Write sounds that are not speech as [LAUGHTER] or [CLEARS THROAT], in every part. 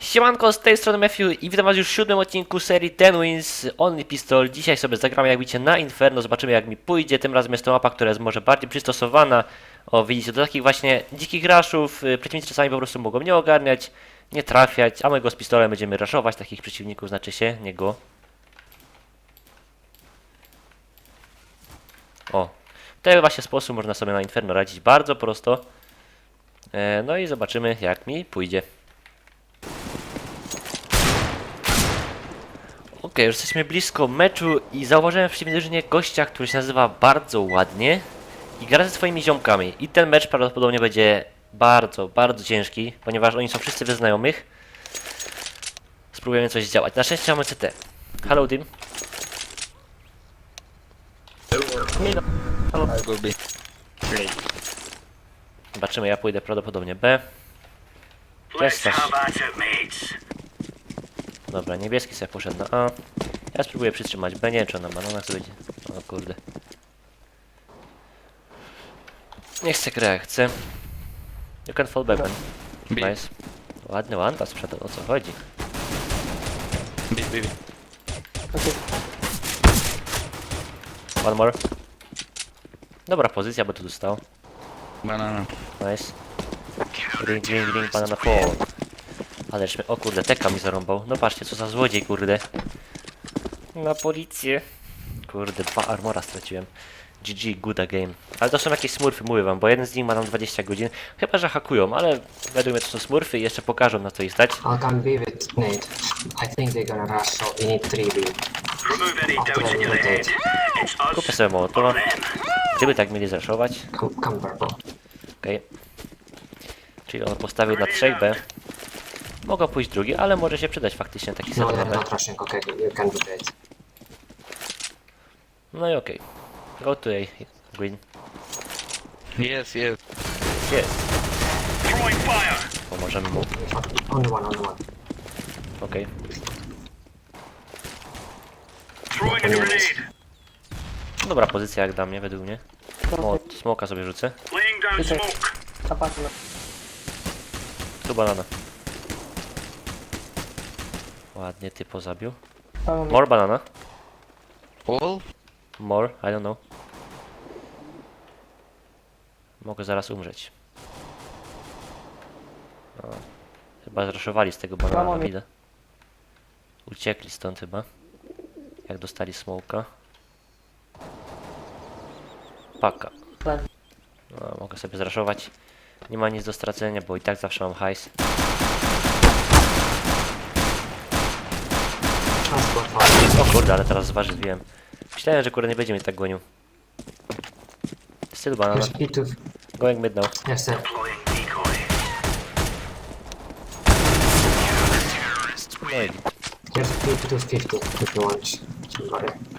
Siemanko, z tej strony Matthew i witam was już w siódmym odcinku serii Ten Wins Only Pistol. Dzisiaj sobie zagramy jak widzicie na Inferno, zobaczymy jak mi pójdzie. Tym razem jest to mapa, która jest może bardziej przystosowana. O, widzicie, do takich właśnie dzikich raszów. y, Przeciwnicy czasami po prostu mogą nie ogarniać, nie trafiać, a my go z pistolem będziemy raszować takich przeciwników, znaczy się, nie go. O, ten właśnie sposób można sobie na Inferno radzić bardzo prosto. E, No i zobaczymy jak mi pójdzie. Okej, już jesteśmy blisko meczu i zauważyłem w przeciwnej drużynie gościa, który się nazywa bardzo ładnie i gra ze swoimi ziomkami. I ten mecz prawdopodobnie będzie bardzo, bardzo ciężki, ponieważ oni są wszyscy bez znajomych. Spróbujemy coś zdziałać. Na szczęście mamy CT. Hello team. Will be. Zobaczymy, ja pójdę prawdopodobnie B. Cześć, Staś. Dobra, niebieski sobie poszedł na A. Ja spróbuję przytrzymać B, nie wiem czy ona ma, no na co będzie. O kurde. Nie chcę grę, jak chcę. You can fall back, man. B. Nice. Ładny one sprzedał, o co chodzi. B, B, B. One more. Dobra pozycja, bo tu dostał. Banana. Nice. Ring, ring, ring, banana fall. Ależ mnie, o kurde, teka mi zarąbał. No patrzcie, co za złodziej, kurde. Na policję. Kurde, dwa armora straciłem. GG, good a game. Ale to są jakieś smurfy, mówię wam, bo jeden z nich ma tam 20 godzin. Chyba, że hakują, ale według mnie to są smurfy i jeszcze pokażą na co ich stać. I'll come B with Nate. I think they're gonna rush, so we need 3B. Remove any doubts in I your head. It's us Kupię sobie mołotowa. or them. Gdyby tak mieli zreszować. Come, come purple. Okej. Czyli on postawił na 3B. Mogą pójść drugi, ale może się przydać faktycznie taki No, they're not rushing. Okay, you can. No i okej. Go to A. Green. Yes, yes. Jest. Throwing fire. Pomożemy mu. Only one, only one. Okej. Throwing a grenade. Dobra pozycja jak dla mnie, według mnie. O, smoka sobie rzucę. Laying down smoke. Tu banana. Ładnie typo zabił. More banana. All? More, I don't know. Mogę zaraz umrzeć. O, chyba zraszowali z tego banana, widzę. Uciekli stąd chyba. Jak dostali smoka. Paka. No, mogę sobie zraszować. Nie ma nic do stracenia, bo i tak zawsze mam hajs. O kurde, ale teraz zważywiłem. Myślałem, że kurde nie będzie mnie tak gonił. Styl banana. There's B2. Going mid now. Yes, sir. Deploying decoy. No i Here's B250 if you want somebody. on,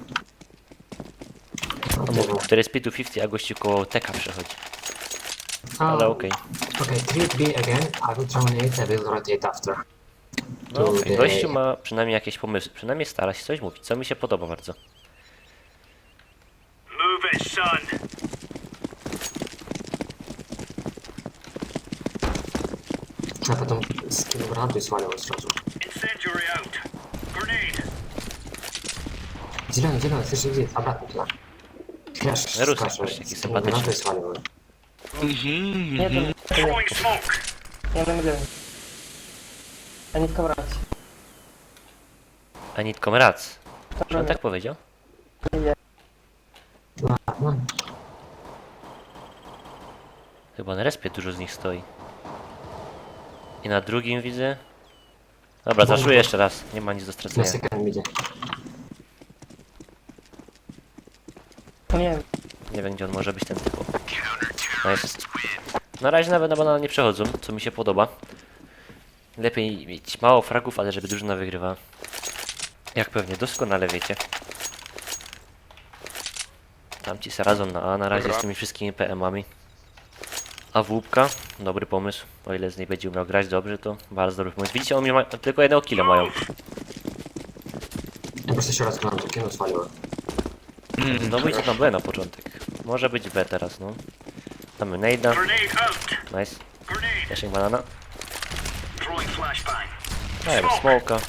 który jest P250, a gościu koło teka przechodzi. Um, Ale okej. Okay, 3B again. I will throw Nate. I will rotate after. No the- Gościu ma przynajmniej jakieś pomysły. Przynajmniej stara się coś mówić, co mi się podoba bardzo. Move it, son. A potem z tego granatu swalił od razu. Incendiary out. Grenade. Zielony, zielony, słyszę gdzie? Obratnie tyle. Flash, Rusy, flash, patrzcie, jaki z tego granatu sympatyczny. swalił. Throwing smoke. Ja nie wiem. A nie tylko brać. A nitką rac. Czy on tak powiedział? No, no. Chyba na respie dużo z nich stoi. I na drugim widzę. Dobra, zaszuję jeszcze raz. Nie ma nic do Na stracenia. To nie wiem. Nie wiem gdzie on może być ten typu. Nice. Na razie nawet na banana nie przechodzą, co mi się podoba. Lepiej mieć mało fragów, ale żeby drużyna wygrywa. Jak pewnie doskonale wiecie. Tamci se radzą na A na razie z tymi wszystkimi PM-ami. A włóbka, dobry pomysł. O ile z niej będzie umiał grać dobrze, to bardzo dobry pomysł. Widzicie, oni ma, tylko jednego killa mają. Ja po prostu się raz granatu kino swaliłem. Znowu idzie na B na początek. Może być B teraz, no. Rzucamy nade'a. Nice. Flashing banana. Dajemy smoka.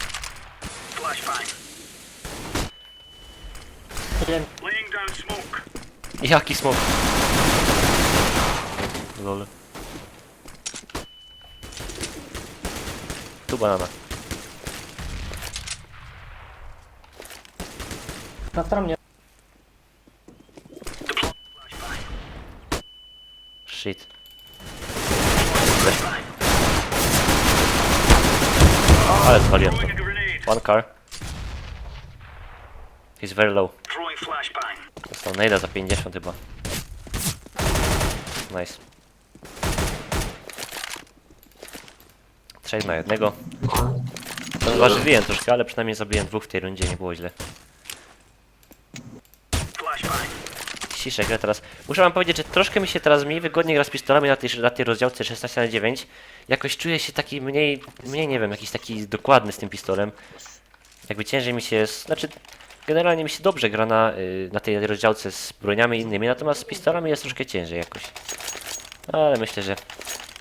Flashbang. Jeden. Laying down smoke. Jaki smok? Lol. Tu banana. Na stronie. Shit. Ale zwaliłem to. One car. He's very low. Dostał nade'a za 50 chyba. Nice. Trade na jednego. Ważywiłem troszkę, ale przynajmniej zabiłem dwóch w tej rundzie, nie było źle. Ciszę grę teraz. Muszę wam powiedzieć, że troszkę mi się teraz mniej wygodnie gra z pistolami na tej, na tej rozdziałce 16 na 9. Jakoś czuję się taki mniej, mniej nie wiem, jakiś taki dokładny z tym pistolem. Jakby ciężej mi się, znaczy generalnie mi się dobrze gra na, y, na tej rozdziałce z broniami innymi, natomiast z pistolami jest troszkę ciężej jakoś. Ale myślę, że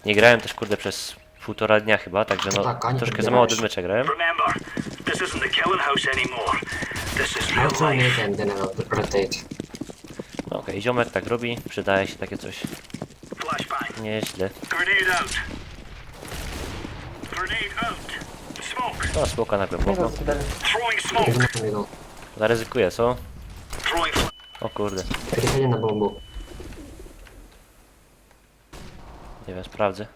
nie grałem też kurde przez półtora dnia chyba, także no Tak, troszkę za mało grałeś. mecze grałem. Remember, this isn't the killing house anymore. This is real life. nade and then I'll rotate. No okej, okay, ziomek tak robi, przydaje się takie coś. Nieźle. No, smoka na głęboko. Zaryzykuję, co? O kurde. Na bombu. Nie wiem, sprawdzę.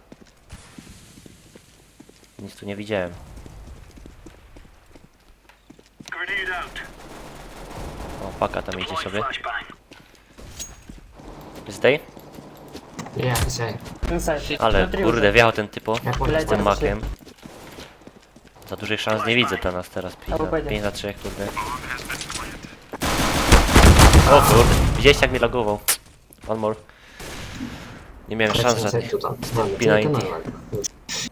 Nic tu nie widziałem. O, paka tam idzie sobie. Zdej? Yeah, same. Inside. Ale kurde wjechał ten typo z tym makiem. Za dużych szans nie widzę dla nas teraz. 5 na, 3 kurde. O kurde, widziałeś jak mi lagował. One more. Nie miałem szans żadnych. P90.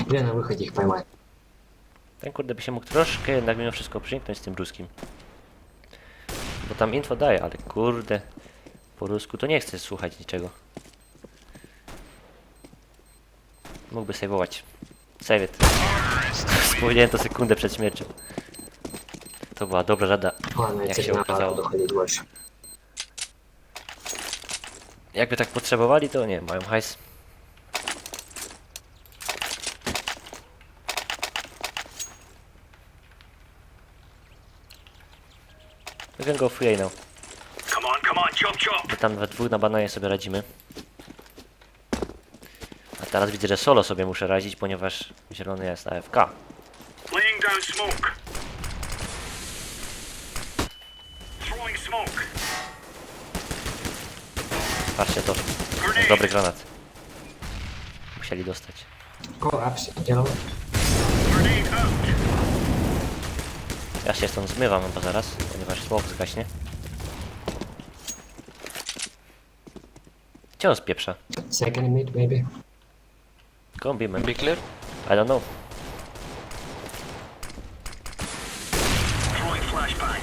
Ile na wychodzie ich pojmać? Ten kurde by się mógł troszkę jednak mimo wszystko przymknąć z tym ruskim. Bo tam info daje, ale kurde. Po rusku to nie chcę słuchać niczego. Mógłby saveować. Saveet. Spóźniłem to sekundę przed śmiercią. To była dobra rada, jak się okazało. Jakby tak potrzebowali, to nie, mają hajs. We can go free now. Bo tam we dwóch na bananie sobie radzimy. A teraz widzę, że solo sobie muszę radzić, ponieważ zielony jest AFK. Laying down smoke. Throwing smoke. Patrzcie to. Dobry granat. Musieli dostać. Kolaps, zielony. Ja się stąd zmywam bo zaraz, ponieważ smoke zgaśnie. Gdzie on spieprza? Second mid, maybe. Kombi, man. Be clear. I don't know. Throwing flashbang.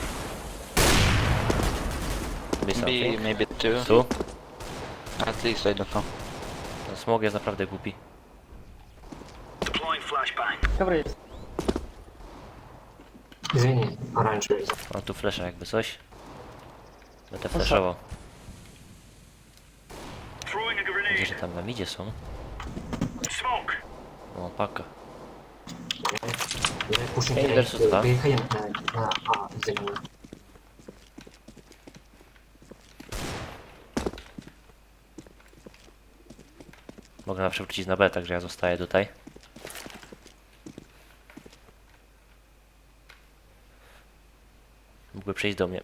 Be B, something. maybe two. Tu? At least, I don't know. Ten smog jest naprawdę głupi. Deploying flashbang. Dobry jest. Извини, оранжевый. Mam tu flesza jakby coś. Będę flashował. Widzę, że tam na midzie są. O, paka. Ej, versus dwa. Mogę na wrócić na B, także ja zostaję tutaj. Mógłby przyjść do mnie.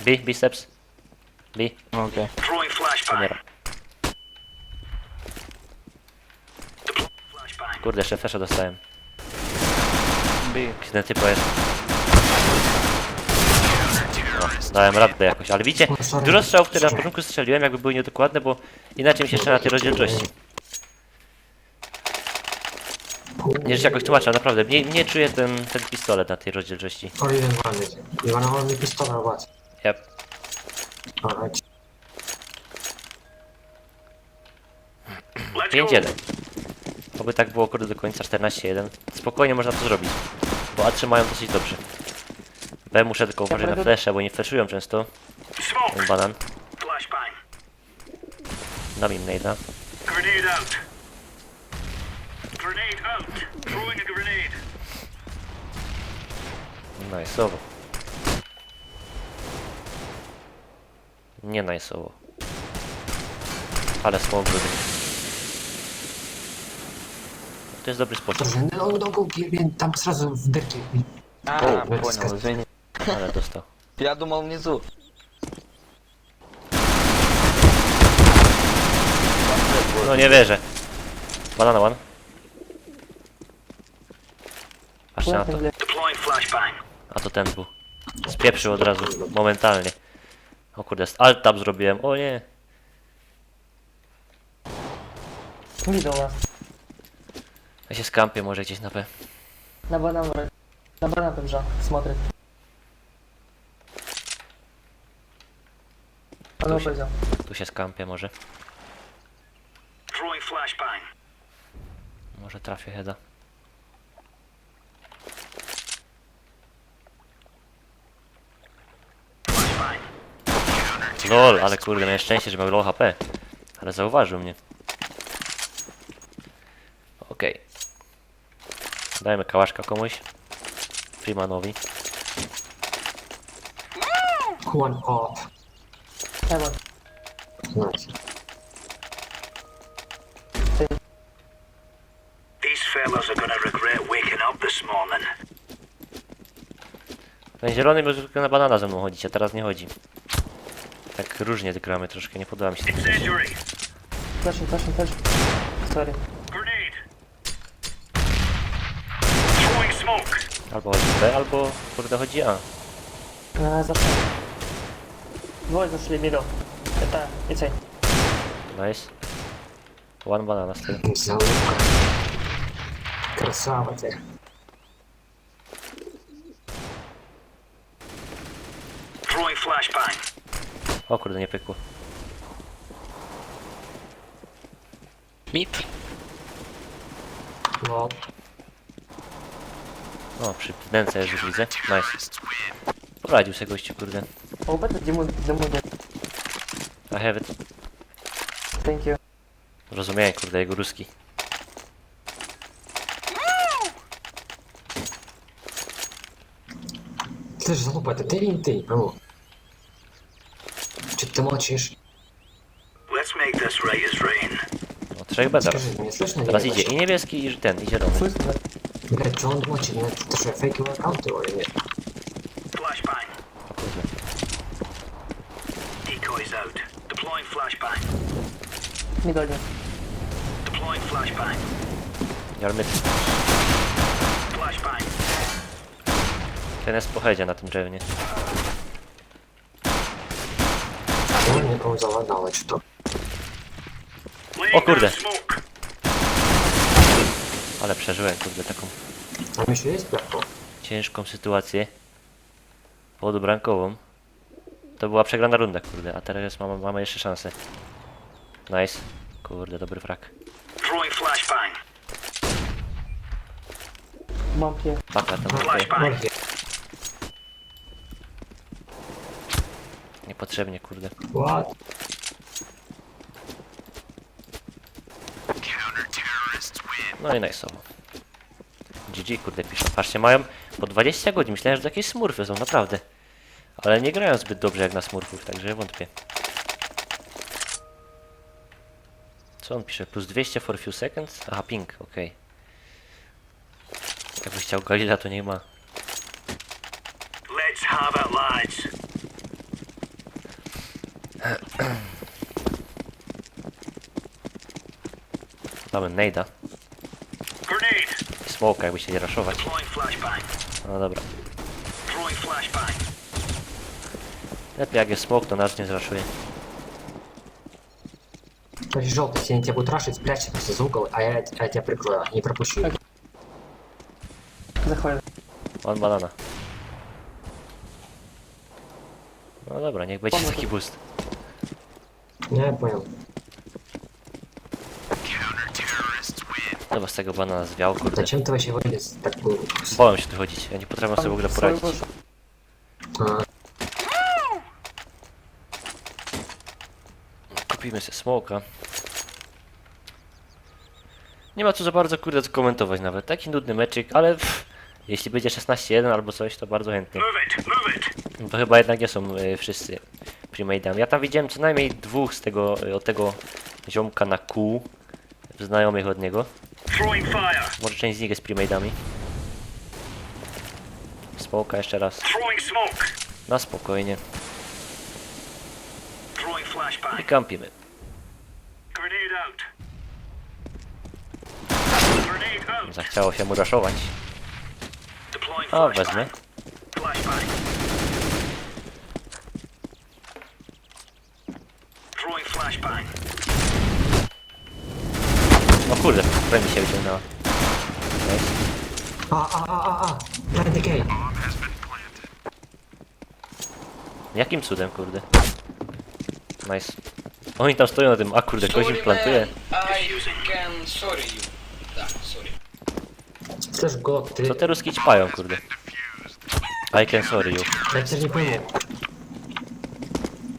B, biceps. B, Okay. Throwing flashbang. umiera. Deploying flashbang. Kurde, jeszcze flasha dostałem. B. Ten typ jest. O, dałem radę jakoś, ale widzicie, dużo strzałów, które na początku strzeliłem, jakby były niedokładne, bo inaczej mi się jeszcze na tej rozdzielczości. Nie, że się jakoś tłumaczę, naprawdę, nie, nie czuję ten, ten pistolet na tej rozdzielczości. Or even one is. You wanna hold me pistol or what? Yep. 5-1. Oby tak było kurde do końca 14-1. Spokojnie można to zrobić. Bo A trzymają dosyć dobrze. B muszę tylko uważać na flesze, bo nie fleszują często. Ten banan. Dam im nade'a. Nice, dobra. Nie nice'owo. Ale smoke był. To jest dobry sposób, Dobrze, no, no go gier- tam сразу в дырки. А, О, понял, сказать. извини. ale dostał. Я думал внизу. No nie wierzę. Banana one. Patrzcie na to. Deploying flashbang. A to ten był. Spieprzył od razu, momentalnie. O kurde, alt tab zrobiłem, o nie. Widzą nas. Ja się skampię może gdzieś na P. Na banan, na banan ten rząd, smotry. Tu się- Tu się skampię może. Może trafię heada. LOL, ale kurde, miałem szczęście, że miał low HP. Ale zauważył mnie. Okej. Dajmy kałaszka komuś. Freemanowi. One off. Nice. These fellas are gonna regret waking up this morning. Ten zielony może tylko na banana ze mną chodzić, a teraz nie chodzi Tak różnie gramy troszkę, nie podoba mi się to. Incendiary. Flashing, flashing, flashing. Sorry. Grenade. Throwing smoke. Albo chodzi B, albo kurde chodzi A. А, зашел. Двое зашли middle. Это insane. Nice. One banana z tyłu. Залупка. Красава ты. O kurde, nie pykło. Мид. Лол. O, przy wnęce jest już widzę. Nice. Poradził sobie gościu, kurde. О, это Диму, Диму нет. I have it. Thank you. Rozumiałem, kurde, jego ruski. Слышь, залупа, это ты или не ты? Алло. to mocisz. Let's make this right as rain. No, trzech bedar. Teraz idzie i niebieski, i ten, i zielony. Lecz czy on moci, to są fake workouty, ale nie. Flashbang. Out. Deploying flashbang. Nie dojdzie. Deploying flashbang. Jarmyt. Flashbang. Ten jest po na tym drzewnie. jedną załadałeś to. O kurde. Ale przeżyłem kurde taką A mi się jest brakło. ciężką sytuację. Podobrankową. To była przegrana runda kurde, a teraz mamy, mamy jeszcze szansę. Nice. Kurde, dobry frak. Mam pie. Paka tam. okej. Morfie. potrzebnie, kurde. What? No i najsowo. GG, kurde, piszą. Patrzcie, mają po 20 godzin. Myślałem, że to jakieś smurfy są, naprawdę. Ale nie grają zbyt dobrze jak na smurfów, także wątpię. Co on pisze? Plus 200 for a few seconds? Aha, ping, okej. Okay. Jakby chciał Galila, to nie ma. Let's have it, lads. Mamy Nade'a. Grenade. i Smoka, jakby się nie raszować. Deploying flashbang. No dobra. Throwing flashbang. Lepiej jak jest smok, to nas nie zraszuje. Короче, желтый, если они тебя будут рашить, спрячься просто за угол, а я, я тебя прикрою, не пропущу. их. Заходит. On banana. No dobra, niech będzie taki boost. Я понял. Dobra, tak z tego bana zwiał, kurde. Dlaczego to właśnie chodzi z się tu chodzić, ja nie potrafię sobie w ogóle poradzić. Kupimy sobie smoka. Nie ma tu za bardzo, kurde, komentować nawet. Taki nudny meczyk, ale pff, jeśli będzie 16-1 albo coś, to bardzo chętnie. Bo chyba jednak nie są y, wszyscy primadami. Ja tam widziałem co najmniej dwóch z tego, y, od tego ziomka na kół, znajomych od niego. Throwing fire. Może część z nich jest premade'ami. Smoka jeszcze raz. Throwing smoke. Na spokojnie. Throwing I kampimy. Zachciało się mu raszować. Flashbang. wezmę. Flashbang. Throwing flashbang. O Kurde, broń się wyciągnęła. Nice. A, a, a, a, a. Plant. Jakim cudem, kurde. Nice. Oni tam stoją na tym, a kurde, Sorry, kozim plantuje. Chcesz go, ty. Co te ruski ćpają, kurde. I can sorry you. Lecz nie pomógł.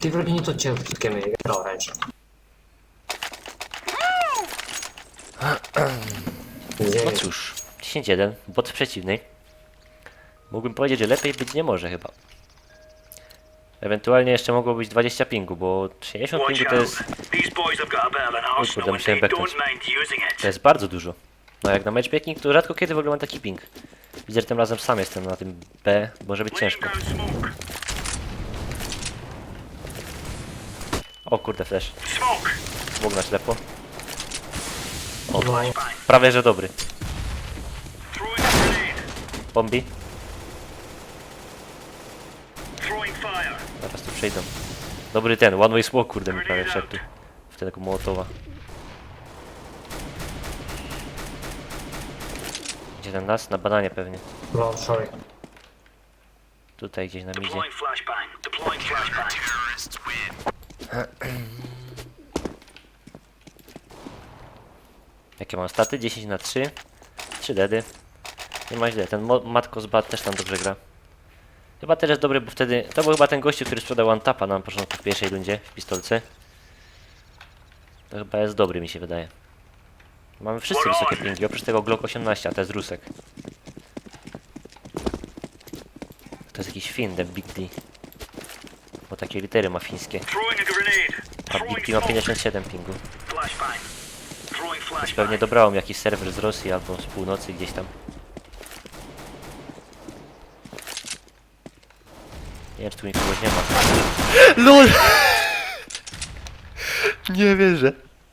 Ty wrobieniu to cię wszystkiemy grał ręcznie. No cóż, 10-1, bot przeciwnej. Mógłbym powiedzieć, że lepiej być nie może chyba. Ewentualnie jeszcze mogło być 20 pingu, bo 60 pingu to jest... Oj kurde, musiałem beknąć. To jest bardzo dużo. No jak na matchbacking to rzadko kiedy w ogóle mam taki ping. Widzę, że tym razem sam jestem na tym B, może być ciężko. O kurde, flash. Mógł na ślepo. Prawie że dobry. Bombi. Zaraz tu przejdą. Dobry ten, one way smoke kurde mi prawie wszedł tu. W tego mołotowa. Gdzie ten las? Na bananie pewnie. No, sorry. Tutaj gdzieś nam idzie. [CLEARS THROAT] Jakie mam staty? 10 na 3. 3 dedy. Nie ma źle. Ten Matko z Bat też tam dobrze gra. Chyba też jest dobry, bo wtedy... To był chyba ten gościu, który sprzedał one tapa na początku w pierwszej rundzie w pistolce. To chyba jest dobry, mi się wydaje. Mamy wszyscy wysokie pingi, oprócz tego Glock 18, a to jest Rusek. To jest jakiś Fin, ten Big D. Bo takie litery ma fińskie. A Big D ma smoke. 57 pingu. Flashbang. pewnie dobrał mi jakiś serwer z Rosji albo z północy gdzieś tam. Nie wiem, czy tu nikogo nie ma. LOL! Nie wierzę.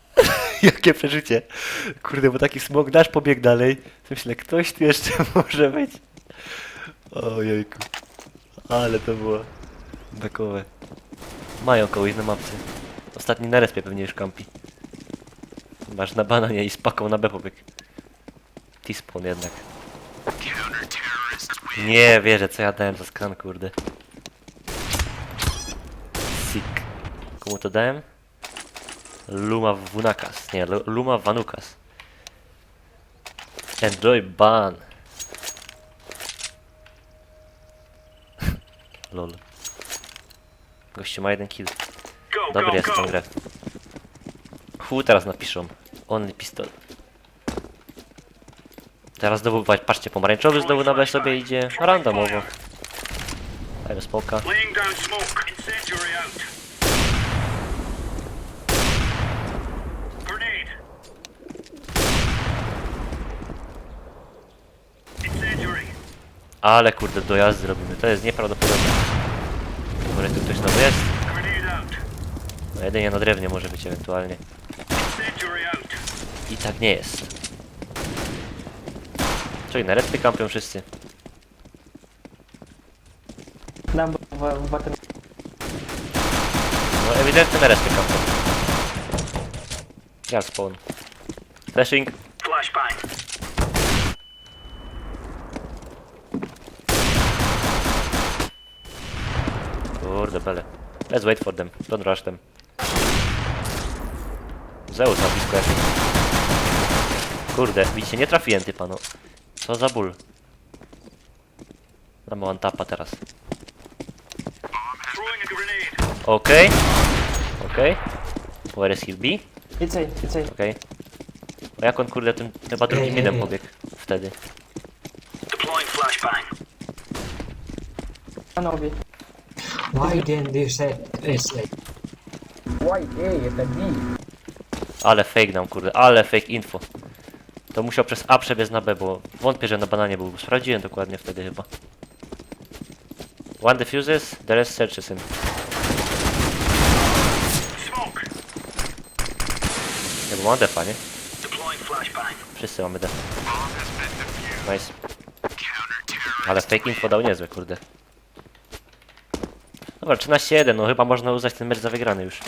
[LAUGHS] Jakie przeżycie. Kurde, bo taki smog dasz pobieg dalej. Myślę, ktoś tu jeszcze [LAUGHS] może być. Ojejku. Ale to było bekowe. Mają kogoś na mapce. Ostatni na respie pewnie już kampi. Masz na bananie i z paką na B pobieg. T-spawn jednak. Nie wierzę, co ja dałem za skan, kurde. Sick. Komu to dałem? Luma Vunakas. Nie, Lu- Luma Vanukas. Enjoy ban. [LAUGHS] Lol. Gościu ma jeden kill. Dobry jest go. grę. Hu, teraz napiszą. Only pistol. Teraz znowu, patrzcie, pomarańczowy znowu na B sobie idzie randomowo. Dajmy smoka. Laying down smoke. Incendiary out. Grenade. Incendiary. Ale kurde, dojazdy robimy. To jest nieprawdopodobne. Może tu ktoś znowu jest? Grenade out. No jedynie na drewnie może być ewentualnie. I tak nie jest. Czyli na respie kampią wszyscy. Dam watem. No ewidentnie na respie kampią. Ja spawn. Flashing. Flashbang. Kurde bele. Let's wait for them. Don't rush them. Zeus na blisko jakieś. Kurde, widzicie, nie trafiłem typa, no. Co za ból. Mamy one tapa teraz. A. Okej. Okej. Where is he? B? It's A, it's A. Okej. A jak on kurde tym chyba drugim midem pobiegł wtedy. Deploying flashbang. OB. Why didn't you say it's like Ale fake nam kurde, ale fake info. To musiał przez A przebiec na B, bo wątpię, że na bananie był. Sprawdziłem dokładnie wtedy chyba. One defuses, the rest searches him. Ja bo mam defa, nie? Wszyscy mamy defa. Nice. Ale fake info dał niezłe, kurde. Dobra, 13-1, no chyba można uznać ten mecz za wygrany już.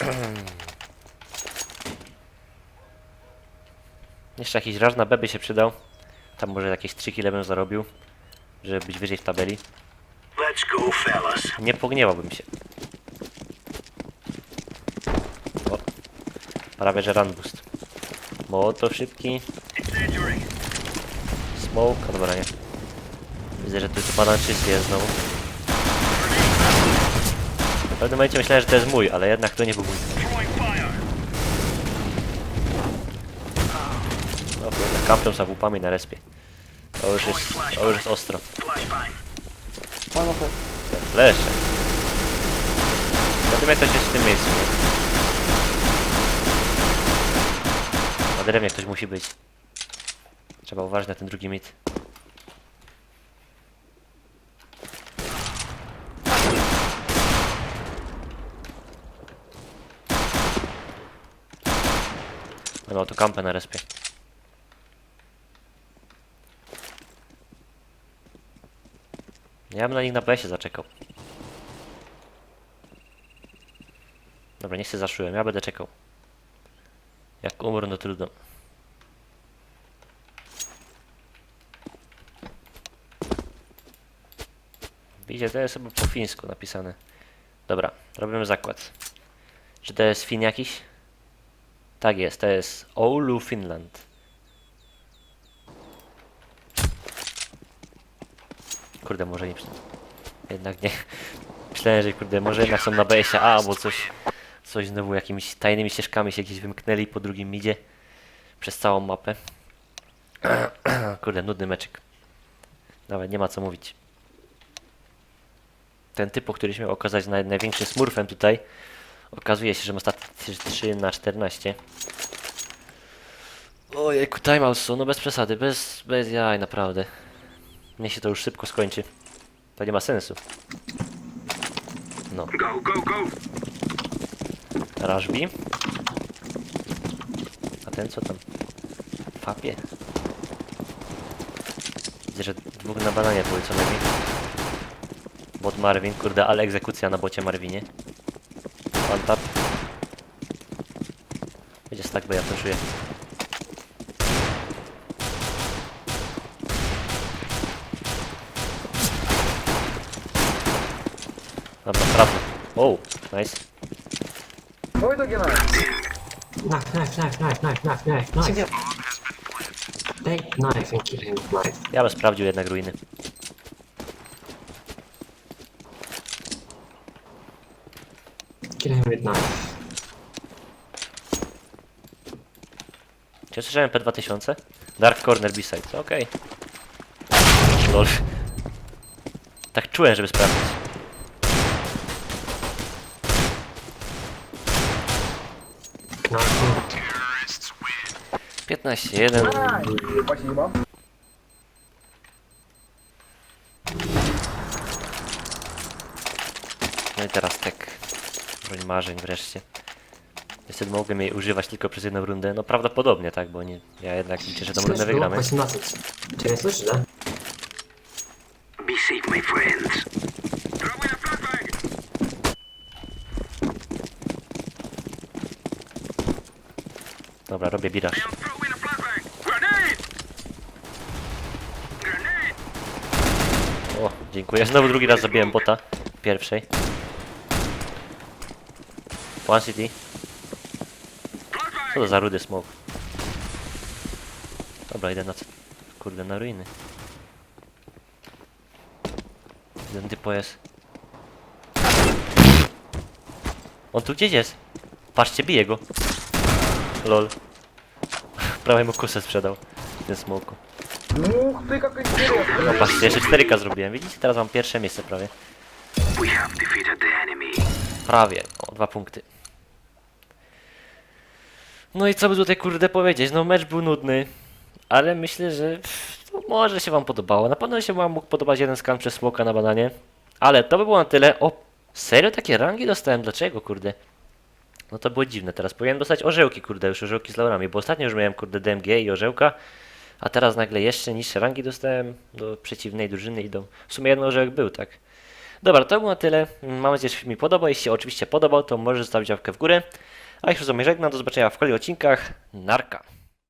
[CLEARS THROAT] Jeszcze jakiś raż na B by się przydał. Tam może jakieś 3 kile bym zarobił, żeby być wyżej w tabeli. Let's go, fellas. Nie pogniewałbym się. O, prawie że run boost. Moto szybki, smoke, dobra nie. Widzę, że tu banan czysty jest znowu. W pewnym momencie myślałem, że to jest mój, ale jednak to nie był mój. Kampią za łupami na respie. To już jest, to już jest ostro. OP. Lesze. Zobaczymy jak ktoś jest w tym miejscu. Na drewnie ktoś musi być. Trzeba uważać na ten drugi mit. No tu kampę na respie. Ja bym na nich na PS-ie zaczekał. Dobra, nie chcę zaszyłem, ja będę czekał. Jak umrę, no trudno. Widzicie, to jest chyba po fińsku napisane. Dobra, robimy zakład. Czy to jest Fin jakiś? Tak jest, to jest Oulu, Finland. Kurde, może nie. Jednak nie. [LAUGHS] Myślałem, że kurde, może jednak są na BS-ie A, albo coś, coś znowu jakimiś tajnymi ścieżkami się gdzieś wymknęli po drugim midzie. Przez całą mapę. [CLEARS THROAT] kurde, nudny meczek. Nawet nie ma co mówić. Ten typ, który się miał okazać naj, największym smurfem tutaj, okazuje się, że ma statystycznie 3 na 14. Ojejku, timeout są, no bez przesady, bez, bez jaj, naprawdę. Niech się to już szybko skończy. To nie ma sensu. No. Go, go, go. Rashbi. A ten co tam? Fapie. Widzę, że dwóch na bananie były co najmniej. Bot Marvin, kurde, ale egzekucja na bocie Marvinie. One tap. Będzie tak, bo ja to czuję. Dobra, prawda. Oh, nice. knife, knife, knife, knife, knife, knife, knife, knife. Take knife and kill him with knife. Ja bym sprawdził jednak ruiny. Kill him with knife. Czy słyszałem P2000? Dark Corner B-Side, okej. Lol. Tak czułem, żeby sprawdzić. Knife. 15, 1. Właśnie nie mam. No i teraz tak. Broń marzeń wreszcie. Ja wtedy mogłem jej używać tylko przez jedną rundę. No prawdopodobnie, tak? Bo nie, ja jednak liczę, że tą rundę wygramy. 18. Czy nie słyszy, tak? Be safe, my friends. Dobra, robię biraż. Dziękuję. Znowu drugi raz zabiłem bota. Pierwszej. One city. Co to za rudy smoke? Dobra, idę na? Kurde, na ruiny. Jeden typo jest. On tu gdzieś jest. Patrzcie, bije go. Lol. [LAUGHS] Prawie mu kusę sprzedał. Ten smoku. No patrzcie, jeszcze 4K zrobiłem. Widzicie? Teraz mam pierwsze miejsce prawie. We have defeated the enemy. Prawie. O, dwa punkty. No i co by tutaj kurde powiedzieć? No mecz był nudny, ale myślę, że pff, no, może się wam podobało. Na pewno się wam mógł podobać jeden skan przez smoka na badanie. Ale to by było na tyle. O, serio takie rangi dostałem? Dlaczego kurde? No to było dziwne. Teraz powinienem dostać orzełki, kurde, już orzełki z laurami, bo ostatnio już miałem kurde DMG i orzełka, a teraz nagle jeszcze niższe rangi dostałem do przeciwnej drużyny i do... W sumie jeden orzełek był, tak? Dobra, to było na tyle. Mam nadzieję, że film mi podobał. Jeśli oczywiście podobał, to możesz zostawić łapkę w górę. A już żegnam. Do zobaczenia w kolejnych odcinkach. Narka.